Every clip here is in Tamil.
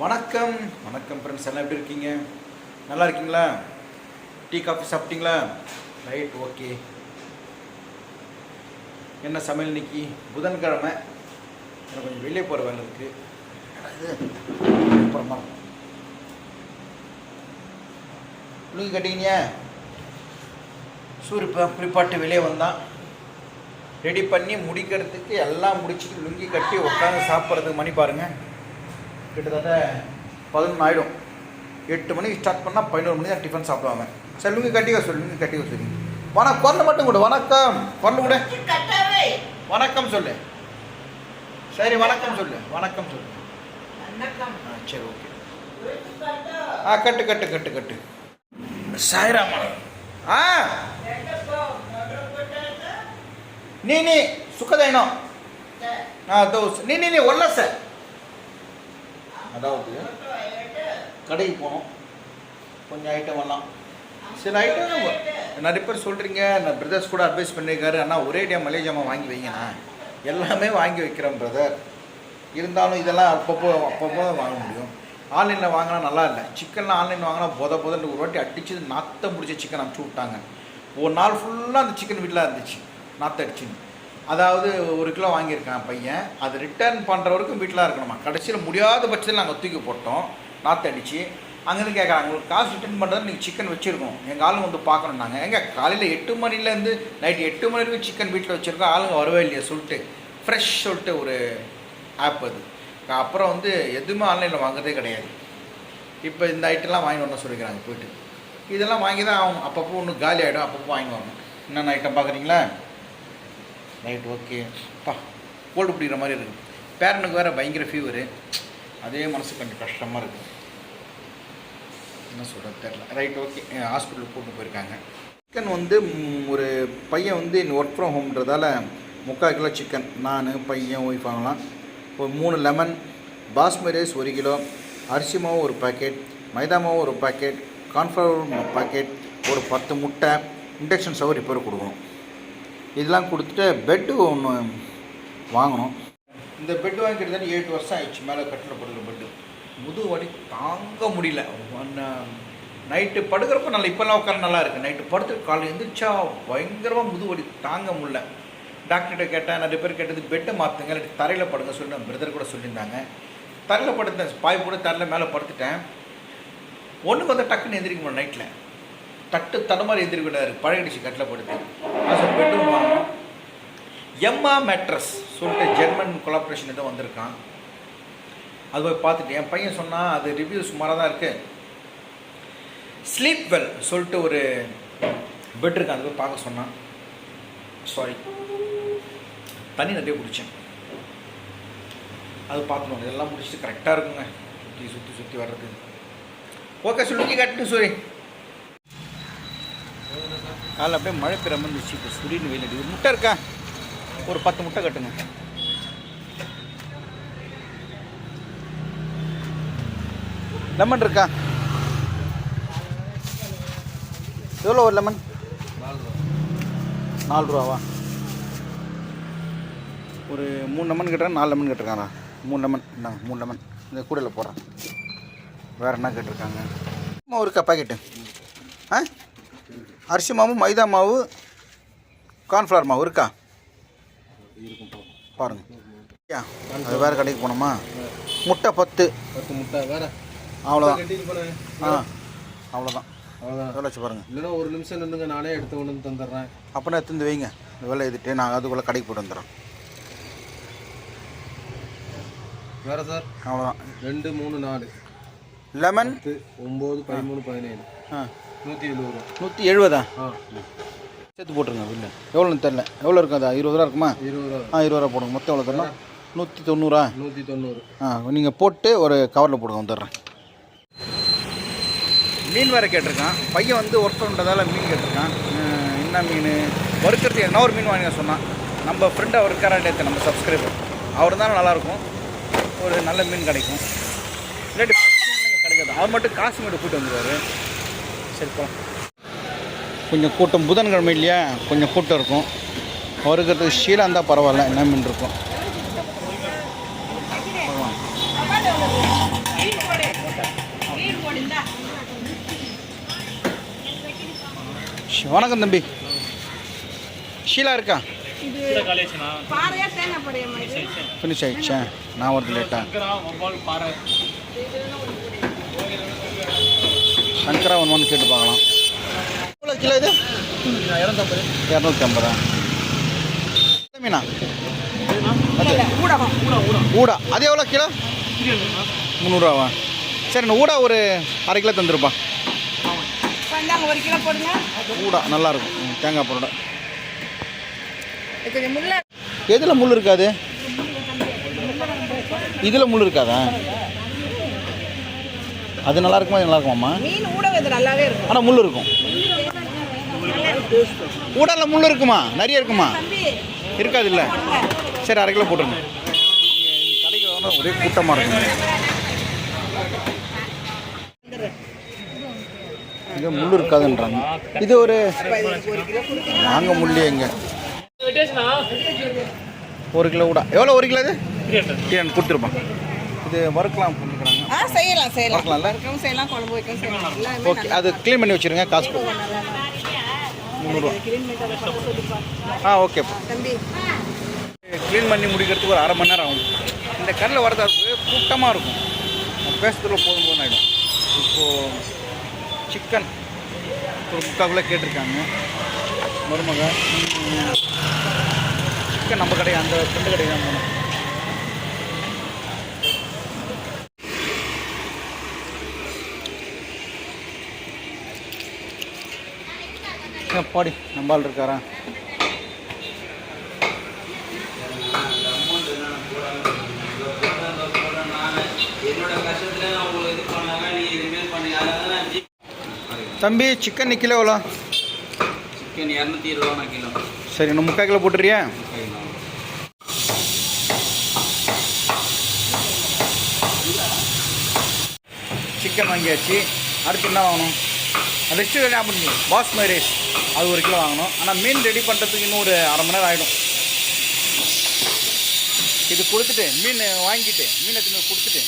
வணக்கம். வணக்கம் ஃப்ரெண்ட்ஸ் எல்லாம் எப்படி இருக்கீங்க? நல்லா இருக்கீங்களா? டீ காஃபி சாப்பிட்டீங்களா? Right okay. என்ன சமையல் இன்னைக்கு? புதன்கிழமை. எனக்கு கொஞ்சம் வெளியே போகிற வேலை இருக்குது அப்புறமா. லுங்கி கட்டிங்க சூரிய குறிப்பாட்டு வெளியே வந்தான். ரெடி பண்ணி முடிக்கிறதுக்கு எல்லாம் முடிச்சுட்டு லுங்கி கட்டி உட்காந்து சாப்பிட்றதுக்கு மணி பாருங்கள் கிட்டத்தட்ட பதினொன்று ஆகிடும் எட்டு மணிக்கு ஸ்டார்ட் பண்ணால் பதினோரு மணி தான் டிஃபன் சாப்பிடுவாங்க சரி லுங்கி கட்டிக்க சொல்லு லுங்கி கட்டிக்க சொல்லி வண குரல் மட்டும் கொடு வணக்கம் குரல் கொடு வணக்கம் சொல்லு சரி வணக்கம் சொல்லு வணக்கம் சொல்லு ஆ சரி ஓகே ஆ கட்டு கட்டு கட்டு கட்டு சாய்ராமா ஆ ನೀನಿ ಸುಖದೇನೋ ಹಾಂ ದೋಸ್ ನೀ ನೀ ಒಳ್ಳ சார் அதாவது கடைக்கு போனோம். கொஞ்சம் ஐட்டம் எல்லாம். சில ஐட்டம் நிறைய பேர் சொல்கிறீங்க நான் பிரதர்ஸ் கூட அட்வைஸ் பண்ணியிருக்காரு அண்ணா ஒரே டே மளிகை வாங்கி வைங்கண்ணா எல்லாமே வாங்கி வைக்கிறேன் பிரதர் இருந்தாலும் இதெல்லாம் அப்பப்போ அப்பப்போ தான் வாங்க முடியும். ஆன்லைனில் வாங்கினா நல்லா இல்லை. சிக்கன்லாம் ஆன்லைனில் வாங்கினா போத போதன்னு ஒரு வாட்டி அடிச்சு நாத்தம் பிடிச்ச சிக்கன் அனுப்பிச்சி விட்டாங்க. ஒரு நாள் ஃபுல்லாக அந்த சிக்கன் வீட்டில் இருந்துச்சு. நாற்று அடிச்சுன்னு. அதாவது ஒரு கிலோ வாங்கியிருக்கேன் பையன். அது ரிட்டர்ன் பண்ணுறவருக்கும் வீட்டில் இருக்கணுமா? கடைசியில் முடியாத பட்சத்தில் நாங்கள் தூக்கி போட்டோம். நாற்று அடித்து அங்கேருந்து கேட்குறாங்க உங்களுக்கு காசு ரிட்டர்ன் பண்ணுறது நீங்கள் சிக்கன் வச்சுருக்கோம். எங்கள் ஆளுங்க வந்து பார்க்கணும் நாங்கள் எங்க காலையில் எட்டு மணிலேருந்து நைட் எட்டு மணி வரைக்கும் சிக்கன் வீட்டில் வச்சுருக்கோம். ஆளுங்க வரவே இல்லையா சொல்லிட்டு ஃப்ரெஷ் சொல்லிட்டு ஒரு ஆப் அது. அப்புறம் வந்து எதுவுமே ஆன்லைனில் வாங்குறதே கிடையாது. இப்போ இந்த ஐட்டம்லாம் வாங்கி வரணும் சொல்லிக்கிறாங்க போயிட்டு. இதெல்லாம் வாங்கி தான் அவங்க அப்பப்போ ஒன்று காலி ஆகிடும் அப்பப்போ வாங்கி வரணும். என்னென்ன ஐட்டம் பார்க்குறீங்களா ரைட் ஓகே பா கோல்டு பிடிக்கிற மாதிரி இருக்குது பேரனுக்கு வேறு பயங்கர ஃபீவரு அதே மனசு கொஞ்சம் கஷ்டமாக இருக்குது என்ன சொல்கிறது தெரில ரைட் ஓகே ஹாஸ்பிட்டலுக்கு கூட்டு போயிருக்காங்க. சிக்கன் வந்து ஒரு பையன் வந்து ஒர்க் ஃப்ரம் ஹோம்ன்றதால முக்கால் கிலோ சிக்கன் நான் பையன் ஒய்ஃப் வாங்கலாம். ஒரு மூணு லெமன் பாஸ்மதி ரைஸ் ஒரு கிலோ அரிசி மாவு ஒரு பாக்கெட் மைதா மாவு ஒரு பாக்கெட் கார்ன்ஃப்ளவர் பாக்கெட் ஒரு பத்து முட்டை இண்டக்ஷன் ஸ்டவ் ரிப்பேர் கொடுக்கணும். இதெல்லாம் கொடுத்துட்டு பெட்டு ஒன்று வாங்கணும். இந்த பெட்டு வாங்கி கிட்டத்தட்ட ஏழு வருஷம் ஆயிடுச்சு மேலே கட்டில் படுக்கிற பெட்டு முதுகு வலி தாங்க முடியல. நைட்டு படுக்கிறப்ப நல்லா இப்போல்லாம் உட்கார நல்லா இருக்குது நைட்டு படுத்து காலையில் எழுந்திரிச்சா பயங்கரமாக முதுகு வலி தாங்க முடியல. டாக்டர்கிட்ட கேட்டேன் நிறைய பேர் கேட்டது பெட்டை மாற்றுங்க இல்லாட்டி தரையில் படுங்க சொல்லி பிரதர் கூட சொல்லியிருந்தாங்க. தரையில் படுத்தேன் பாய் கூட தரையில் மேலே படுத்துட்டேன். ஒன்றுக்கு வந்து டக்குன்னு எந்திரிக்க முடியும் நைட்டில் தட்டு தடுமாறி எந்திரிக்க விடாரு பழகிடுச்சு கட்டில் படுத்து அது பெட்ரூம் வாங்கணும் எம்மா மேட்ரஸ் சொல்லிட்டு ஜெர்மன் கொலாபரேஷன் எதுவும் வந்திருக்கான். அது போய் பார்த்துட்டு என் பையன் சொன்னான் அது ரிவ்யூ சுமாராக தான் இருக்குது ஸ்லீப் வெல் சொல்லிட்டு ஒரு பெட் இருக்கு அது போய் பார்க்க சொன்னான். சாரி தண்ணி நிறைய குடித்தேன் அது பார்த்துணும் இதெல்லாம் முடிச்சுட்டு கரெக்டாக இருக்குங்க. சுற்றி சுற்றி சுற்றி வர்றது ஓகே சொல்லுங்க கட்டு சாரி அதில் அப்படியே மழை பெய்ற மாதிரி இருந்துச்சு. இப்போ சுடின்னு வெயில் அடிக்குது. முட்டை இருக்கா? ஒரு பத்து முட்டை கட்டுங்க. லெமன் இருக்கா? எவ்வளோ ஒரு லெமன் நாலு ரூபாவா? ஒரு மூணு லெமன் கேட்டிருக்காங்க நாலு லெமன் கட்டிருக்காண்ணா மூணு லெமன் இந்தாங்க மூணு லெமன் இந்த கூடையில் போடுறேன். வேறு என்ன கேட்டிருக்காங்க? ஒரு கப்பா பாக்கெட்டு ஆ? அரிசி மாவு மைதா மாவு கார்ன்ஃப்ளவர் மாவு இருக்கா? பாருங்க. அது வேறு கடைக்கு போனோமா? முட்டை பத்து. பத்து முட்டை வேற. அவ்வளோதான் ஆ அவ்வளோதான் அவ்வளோதான் வச்சு பாருங்கள் இல்லைன்னா ஒரு நிமிஷம் நின்றுங்க நானே எடுத்து கொண்டு வந்து தந்துடுறேன். அப்படின்னா எடுத்து வைங்க. இந்த வேலை எழுதிட்டு நான் அதுக்குள்ளே கடைக்கு போட்டு வந்துடுறேன். வேற சார்? அவ்வளோதான் ரெண்டு மூணு நாலு. லெமன் ஒம்பது பதிமூணு பதினேழு. ஆ. நூற்றி எழுபது? நூற்றி எழுபதா? ஆ. சேர்த்து போட்டுருங்க பில்லு. எவ்வளோன்னு தெரில எவ்வளோ இருக்கும் அது இருபது ரூபா இருக்குமா? இருபது ரூபா ஆ இருபது ரூபா போடுங்க. மொத்தம் எவ்வளோ தரணும் நூற்றி தொண்ணூறா? நூற்றி தொண்ணூறு. ஆ நீங்கள் போட்டு ஒரு கவரில் போடுங்க வந்துடுறேன் மீன் வேறு கேட்டிருக்கான். பையன் வந்து ஒர்க் பண்ணுறதால மீன் கேட்டிருக்கான். என்ன மீன்? வறுக்கிறதுக்கு என்ன ஒரு மீன் வாங்க சொன்னான். நம்ம ஃப்ரெண்டு அவர் இருக்காராண்டே நம்ம சப்ஸ்கிரைபர் அவர் தான் நல்லாயிருக்கும் ஒரு நல்ல மீன் கிடைக்கும். இல்லாட்டி கிடைக்காது. அவர் மட்டும் காசு மட்டும் போயிட்டு வந்துடுவார் சரி கொஞ்சம் கூட்டம் புதன்கிழமை இல்லையா? கொஞ்சம் கூட்டம் இருக்கும். வருகிறதுக்கு ஷீலா இருந்தால் பரவாயில்ல என்ன மீன் இருக்கும். வணக்கம் தம்பி. ஷீலா இருக்கா? ஃபினிஷ் ஆயிடுச்சேன் நான் வரது லேட்டா சங்கரா ஒன் ஒன் கேட்டு பார்க்கலாம். எவ்வளோ கிலோ இது? இரநூத்தி ஐம்பதா மீனா? ஊடா அது எவ்வளோ கிலோ? முந்நூறுரூவா சரி நான் ஊடா ஒரு அரை கிலோ தந்துருப்பா. ஒரு கிலோ போடுங்க. ஊடா நல்லாயிருக்கும் தேங்காய் பரோடா. இது கொஞ்சம் முள்ள எதில் முள் இருக்காது? இதில் முள் இருக்காதா? அது நல்லா இருக்குமா நல்லா இருக்குமாம்மா மீன் இது நல்லாவே இருக்கும். ஆனால் முள் இருக்கும். ஊடால முள் இருக்குமா? நிறைய இருக்குமா? தம்பி. இருக்காது இல்லை சரி அரை கிலோ போட்டுருங்க. கடைக்கு வரணும் ஒரே கூட்டமாக இருக்கும் இது முள் இருக்காதுன்றாங்க. இது ஒரு வாங்க முடியலையேங்க ஒரு கிலோ கூட எவ்வளோ ஒரு கிலோ இது? கொடுத்துருப்பான் இது வறுக்கலாம் பண்ணிக்கிறாங்க ஆ செய்யலாம் செய்யலாம்? வறுக்கவும் செய்யலாம் குழம்பு வைக்கவும் செய்யலாம். எல்லாமே ஓகே அது க்ளீன் பண்ணி வச்சுருங்க காசு முந்நூறுரூவா சொல்லிப்பா ஆ ஓகேப்பா தம்பி. க்ளீன் பண்ணி முடிக்கிறதுக்கு ஒரு அரை மணி நேரம் ஆகும். இந்த கல்லில் வரதாக்கு கூட்டமாக இருக்கும். பேசுறதுல போதும் போதும் ஆகிடும் இப்போது சிக்கன் ஒரு முக்கால் கிலோ கேட்டிருக்காங்க. மருமக சிக்கன் நம்ம கடை அந்த ஃப்ரெண்டு கடை தான் போகணும் பாடி. நம்பால் இருக்காரா? தம்பி சிக்கன் கிலோ எவ்வளோ? சிக்கன் இரநூத்தி இருபது ரூபா கிலோ. சரி இன்னும் முக்கால் கிலோ போட்டுறியா? சிக்கன் வாங்கியாச்சு. அடுத்து என்ன வாங்கணும்? ரெஸ்ட் ரெடி பண்ணி பாஸ்மதி ரைஸ் அது ஒரு கிலோ வாங்கணும் ஆனால் மீன் ரெடி பண்ணுறதுக்கு இன்னும் ஒரு அரை மணி நேரம் ஆகிடும் இது கொடுத்துட்டு மீன் வாங்கிட்டு மீனை தின்னு கொடுத்துட்டு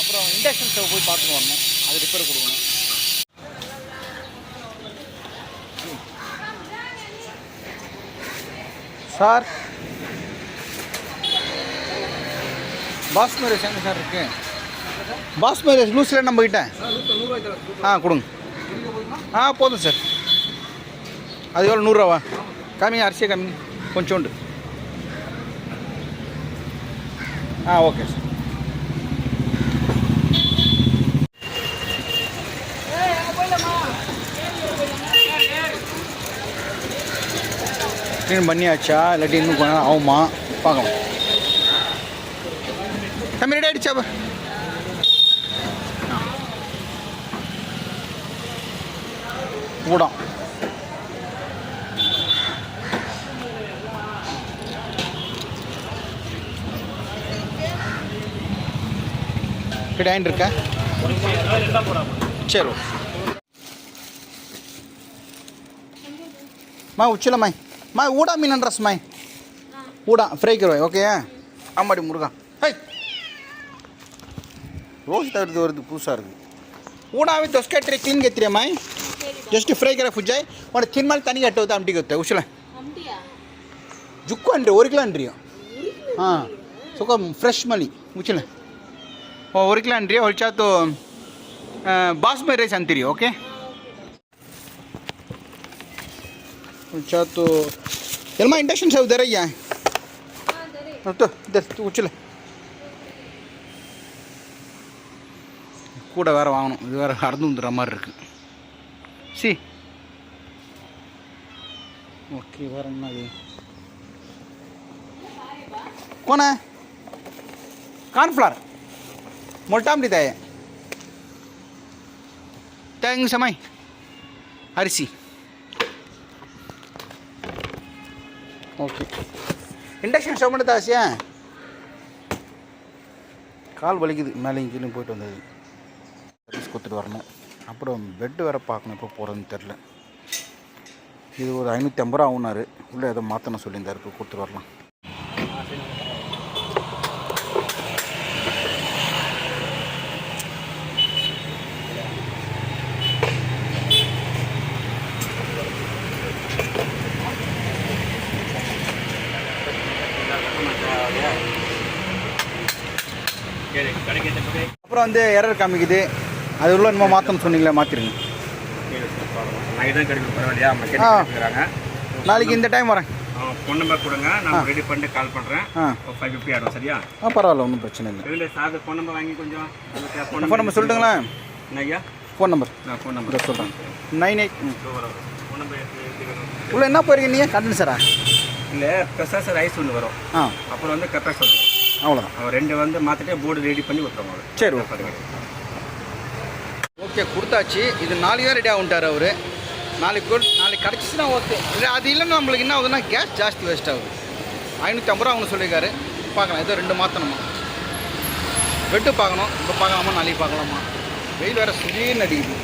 அப்புறம் இண்டக்ஷன் ஸ்டவ் போய் பார்த்துட்டு வரணும். அது ரிப்பேர் கொடுக்கணும். சார். பாஸ்மதி ரைஸ் எங்கே சார் இருக்கு? பாஸ்மதி ரைஸ் லூஸில் நம்ம கிட்ட ஆ கொடுங்க. ஆ போதும் சார். அது எவ்வளோ நூறுரூவா. காமிங்க அரிசியை காமிங்க கொஞ்சோண்டு. ஆ ஓகே சார். க்ளீன் பண்ணியாச்சா? இல்லாட்டி இன்னும் கொஞ்சம் ஆகுமா? பார்க்கலாம். தம்பி ரெடி ஆகிடுச்சா கூடம். கிடாயின் இருக்கா? சரி மா உச்சில மாய். மா ஊடா மீன் ரசமாய் ஊடா ஃப்ரைக்கு ரூபாய் ஓகே அம்மாடி முருகா. ஹை ரோஸ் தவிர்த்து வருது புதுசாக இருக்குது ஊடாவே தொஸ்கேட்ரி க்ளீன் மாய்? ಜಸ್ಟ್ ಫ್ರೈ ಕರ ಫುಜ್ಜಾಯ್ ಒಂದು ತಿನ್ಮಲ್ ತನಿಗೆ ಅಟ್ಟೋದ ಅಮ್ಟಿ ಗೊತ್ತೆ ಉಶಲ ಜುಕ್ಕು ಅನ್ರಿ ಒರಿಕ್ಲ ಅನ್ರಿ ಹಾಂ ಸುಖ ಫ್ರೆಶ್ ಮಲಿ ಉಚಲ ಓ ಒರಿಕ್ಲ ಅನ್ರಿ ಹೊಲ್ಚಾತು ಬಾಸ್ಮತಿ ರೈಸ್ ಅಂತೀರಿ ಓಕೆ ಹೊಲ್ಚಾತು ಎಲ್ಲ ಇಂಡಕ್ಷನ್ ಸೌ ದರಯ್ಯ உச்சில் கூட வேறு வாங்கணும் இது வேறு அறந்து வந்துடுற மாதிரி இருக்குது சி ஓகே வேற என்னது கோண கார்ன்ஃப்ளார் மொட்டாம்பி தாய தேங்க சமாய் அரிசி ஓகே இண்டக்ஷன் ஸ்டவ் மட்டும் தாசியா கால் வலிக்குது மேலே இங்கேயும் போயிட்டு வந்தது கொடுத்துட்டு வரணும் அப்புறம் பெட்டு வேறு பார்க்கணும் இப்போ போகிறதுன்னு தெரில இது ஒரு ஐநூற்றி ரூபா ஆகுனாரு. உள்ளே எதை மாற்றணும் சொல்லியிருந்தார் இப்போ கொடுத்துட்டு வரலாம். அப்புறம் வந்து எரர் காமிக்குது. அது உள்ள என்னமோ மாற்றணும் சொன்னீங்களே பரவாயில்லையா ஆ. நாளைக்கு இந்த டைம் வரேன். ஃபோன் நம்பர் கொடுங்க. நான் ரெடி பண்ணிட்டு கால் பண்ணுறேன் ஆ. ஃபைவ் ஃபிஃப்டி ஆடும் சரியா? ஆ பரவாயில்ல ஒன்றும் பிரச்சனை இல்லை. இதில் சார் ஃபோன் நம்பர் வாங்கி கொஞ்சம் ஃபோன் நம்பர் சொல்லிட்டுங்களேன். என்ன ஐயா? ஃபோன் நம்பர் நான் ஃபோன் நம்பர் சொல்கிறேன் நைன் எயிட் ஃபோன் நம்பர் உள்ள என்ன போயிருக்கீங்க? நீங்கள் கண்டன்சரா இல்லை ப்ரெஷர் ஐஸ் ஒன்று வரும். ஆ. அப்புறம் வந்து கெப்பாஸ் ஒன்று அவ்வளோதான் ரெண்டு வந்து மாற்றிட்டு போர்டு ரெடி பண்ணி விட்டுருவாங்க சரி ஓகே ஓகே கொடுத்தாச்சு. இது நாளைக்கு தான் ரெடி ஆகுன்ட்டார் அவர். நாளைக்கு நாளைக்கு கிடச்சிச்சுன்னா ஓகே. இல்லை அது இல்லைன்னா நம்மளுக்கு என்ன ஆகுதுன்னா கேஸ் ஜாஸ்தி வேஸ்ட் ஆகுது. ஐநூற்றி ஐம்பது ரூபா அவங்க சொல்லியிருக்காரு. பார்க்கலாம் ஏதோ ரெண்டு மாற்றணுமா வெட்டு பார்க்கணும் இப்போ பார்க்கலாமா நாளைக்கு பார்க்கலாமா? வெயில் வேறு சுதீர்னு அடிக்குது.